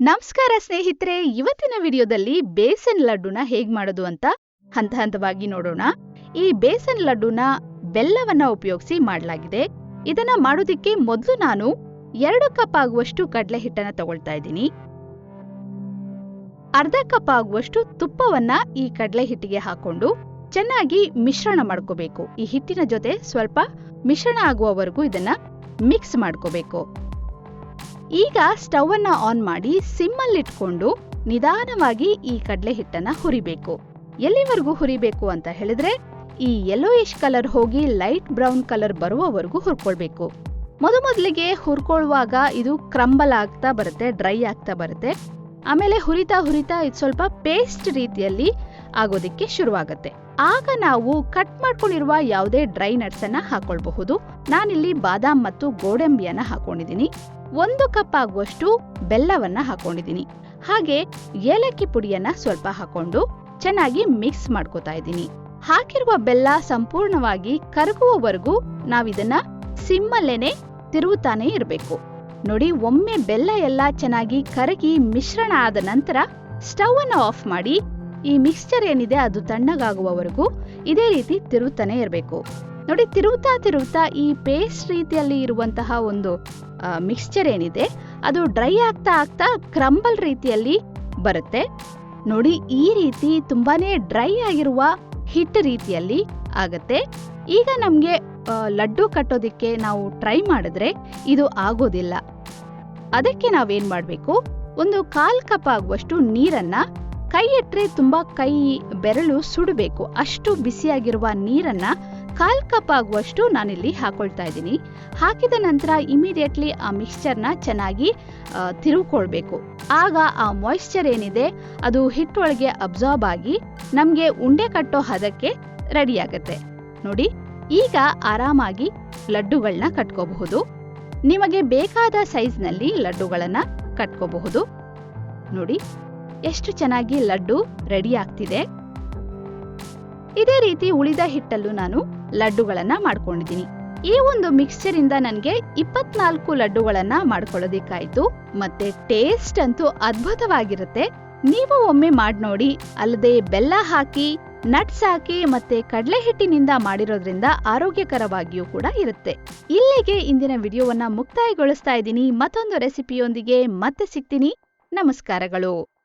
ನಮಸ್ಕಾರ ಸ್ನೇಹಿತರೆ, ಇವತ್ತಿನ ವಿಡಿಯೋದಲ್ಲಿ ಬೇಸನ್ ಲಡ್ಡುನ ಹೇಗ್ ಮಾಡೋದು ಅಂತ ಹಂತ ಹಂತವಾಗಿ ನೋಡೋಣ. ಈ ಬೇಸನ್ ಲಡ್ಡುನ ಬೆಲ್ಲವನ್ನ ಉಪಯೋಗಿಸಿ ಮಾಡಲಾಗಿದೆ. ಇದನ್ನ ಮಾಡೋದಿಕ್ಕೆ ಮೊದಲು ನಾನು ಎರಡು ಕಪ್ ಆಗುವಷ್ಟು ಕಡಲೆ ಹಿಟ್ಟನ್ನ ತಗೊಳ್ತಾ ಇದ್ದೀನಿ. ಅರ್ಧ ಕಪ್ ಆಗುವಷ್ಟು ತುಪ್ಪವನ್ನ ಈ ಕಡಲೆ ಹಿಟ್ಟಿಗೆ ಹಾಕೊಂಡು ಚೆನ್ನಾಗಿ ಮಿಶ್ರಣ ಮಾಡ್ಕೋಬೇಕು. ಈ ಹಿಟ್ಟಿನ ಜೊತೆ ಸ್ವಲ್ಪ ಮಿಶ್ರಣ ಆಗುವವರೆಗೂ ಇದನ್ನ ಮಿಕ್ಸ್ ಮಾಡ್ಕೋಬೇಕು. ಈಗ ಸ್ಟವ್ ಅನ್ನ ಆನ್ ಮಾಡಿ ಸಿಮ್ಮಲ್ಲಿಟ್ಕೊಂಡು ನಿಧಾನವಾಗಿ ಈ ಕಡಲೆ ಹಿಟ್ಟನ್ನ ಹುರಿಬೇಕು. ಎಲ್ಲಿವರೆಗೂ ಹುರಿಬೇಕು ಅಂತ ಹೇಳಿದ್ರೆ ಈ ಯೆಲ್ಲೋಯಿಶ್ ಕಲರ್ ಹೋಗಿ ಲೈಟ್ ಬ್ರೌನ್ ಕಲರ್ ಬರುವವರೆಗೂ ಹುರ್ಕೊಳ್ಬೇಕು. ಮೊದಮೊದಲಿಗೆ ಹುರ್ಕೊಳ್ಳುವಾಗ ಇದು ಕ್ರಂಬಲ್ ಆಗ್ತಾ ಬರುತ್ತೆ ಡ್ರೈ ಆಗ್ತಾ ಬರುತ್ತೆ. ಆಮೇಲೆ ಹುರಿತಾ ಹುರಿತಾ ಇದು ಸ್ವಲ್ಪ ಪೇಸ್ಟ್ ರೀತಿಯಲ್ಲಿ ಆಗೋದಿಕ್ಕೆ ಶುರುವಾಗತ್ತೆ. ಆಗ ನಾವು ಕಟ್ ಮಾಡ್ಕೊಂಡಿರುವ ಯಾವುದೇ ಡ್ರೈ ನಟ್ಸ್ ಅನ್ನ ಹಾಕೊಳ್ಬಹುದು. ನಾನಿಲ್ಲಿ ಬಾದಾಮ್ ಮತ್ತು ಗೋಡಂಬಿಯನ್ನ ಹಾಕೊಂಡಿದ್ದೀನಿ. ಒಂದು ಕಪ್ ಆಗುವಷ್ಟು ಬೆಲ್ಲವನ್ನ ಹಾಕೊಂಡಿದ್ದೀನಿ. ಹಾಗೆ ಏಲಕ್ಕಿ ಪುಡಿಯನ್ನ ಸ್ವಲ್ಪ ಹಾಕೊಂಡು ಚೆನ್ನಾಗಿ ಮಿಕ್ಸ್ ಮಾಡ್ಕೋತಾ ಇದ್ದೀನಿ. ಹಾಕಿರುವ ಬೆಲ್ಲ ಸಂಪೂರ್ಣವಾಗಿ ಕರಗುವವರೆಗೂ ನಾವಿದನ್ನ ಸಿಮ್ಮಲ್ಲೇನೆ ತಿರುಗುತ್ತಾನೆ ಇರಬೇಕು. ನೋಡಿ, ಒಮ್ಮೆ ಬೆಲ್ಲ ಎಲ್ಲ ಚೆನ್ನಾಗಿ ಕರಗಿ ಮಿಶ್ರಣ ಆದ ನಂತರ ಸ್ಟವ್ ಅನ್ನು ಆಫ್ ಮಾಡಿ ಈ ಮಿಕ್ಸ್ಚರ್ ಏನಿದೆ ಅದು ತಣ್ಣಗಾಗುವವರೆಗೂ ಇದೇ ರೀತಿ ತಿರುಗುತ್ತಾನೆ ಇರಬೇಕು. ನೋಡಿ ತಿರುತ್ತಾ ತಿರುತ್ತಾ ಈ ಪೇಸ್ಟ್ ರೀತಿಯಲ್ಲಿ ಇರುವಂತಹ ಒಂದು ಮಿಕ್ಸ್ಚರ್ ಏನಿದೆ, ಅದು ಡ್ರೈ ಆಗ್ತಾ ಆಗ್ತಾ ಕ್ರಂಬಲ್ ರೀತಿಯಲ್ಲಿ ಬರುತ್ತೆ. ನೋಡಿ, ಈ ರೀತಿ ತುಂಬಾನೇ ಡ್ರೈ ಆಗಿರುವ ಹಿಟ್ ರೀತಿಯಲ್ಲಿ ಆಗತ್ತೆ. ಈಗ ನಮಗೆ ಲಡ್ಡು ಕಟ್ಟೋದಿಕ್ಕೆ ನಾವು ಟ್ರೈ ಮಾಡಿದ್ರೆ ಇದು ಆಗೋದಿಲ್ಲ. ಅದಕ್ಕೆ ನಾವೇನ್ ಮಾಡಬೇಕು? ಒಂದು ಕಾಲ್ ಕಪ್ ಆಗುವಷ್ಟು ನೀರನ್ನ ಕೈ ಎತ್ತರೆ ತುಂಬಾ ಕೈ ಬೆರಳು ಸುಡಬೇಕು. ಅಷ್ಟು ಬಿಸಿಯಾಗಿರುವ ನೀರನ್ನ ಕಾಲ್ ಕಪ್ ಆಗುವಷ್ಟು ನಾನಿಲ್ಲಿ ಹಾಕೊಳ್ತಾ ಇದ್ದೀನಿ. ಹಾಕಿದ ನಂತರ ಇಮಿಡಿಯೇಟ್ಲಿ ಆ ಮಿಕ್ಸ್ಚರ್ನ ಚೆನ್ನಾಗಿ ತಿರುವುಕೊಳ್ಬೇಕು. ಆಗ ಆ ಮಾಯಿಶ್ಚರ್ ಏನಿದೆ, ಅದು ಹಿಟ್ಟೊಳಗೆ ಅಬ್ಸಾರ್ಬ್ ಆಗಿ ನಮಗೆ ಉಂಡೆ ಕಟ್ಟೋ ಹದಕ್ಕೆ ರೆಡಿ ಆಗತ್ತೆ. ನೋಡಿ, ಈಗ ಆರಾಮಾಗಿ ಲಡ್ಡುಗಳನ್ನ ಕಟ್ಕೋಬಹುದು. ನಿಮಗೆ ಬೇಕಾದ ಸೈಜ್ನಲ್ಲಿ ಲಡ್ಡುಗಳನ್ನು ಕಟ್ಕೋಬಹುದು. ನೋಡಿ ಎಷ್ಟು ಚೆನ್ನಾಗಿ ಲಡ್ಡು ರೆಡಿ ಆಗ್ತಿದೆ? ಇದೇ ರೀತಿ ಉಳಿದ ಹಿಟ್ಟಲ್ಲೂ ನಾನು ಲಡ್ಡುಗಳನ್ನ ಮಾಡ್ಕೊಂಡಿದ್ದೀನಿ. ಈ ಒಂದು ಮಿಕ್ಸ್ಚರ್ ಇಂದ ನನಗೆ ಇಪ್ಪತ್ನಾಲ್ಕು ಲಡ್ಡುಗಳನ್ನ ಮಾಡ್ಕೊಳ್ಳೋದಿಕ್ಕಾಯ್ತು. ಮತ್ತೆ ಟೇಸ್ಟ್ ಅಂತೂ ಅದ್ಭುತವಾಗಿರುತ್ತೆ. ನೀವು ಒಮ್ಮೆ ಮಾಡಿ ನೋಡಿ, ಅಲ್ಲದೆ ಬೆಲ್ಲ ಹಾಕಿ ನಟ್ಸ್ ಹಾಕಿ, ಮತ್ತೆ ಕಡಲೆ ಹಿಟ್ಟಿನಿಂದ ಮಾಡಿರೋದ್ರಿಂದ ಆರೋಗ್ಯಕರವಾಗಿಯೂ ಕೂಡ ಇರುತ್ತೆ. ಇಲ್ಲಿಗೆ ಇಂದಿನ ವಿಡಿಯೋವನ್ನ ಮುಕ್ತಾಯಗೊಳಿಸ್ತಾ ಇದ್ದೀನಿ. ಮತ್ತೊಂದು ರೆಸಿಪಿಯೊಂದಿಗೆ ಮತ್ತೆ ಸಿಗ್ತೀನಿ. ನಮಸ್ಕಾರಗಳು.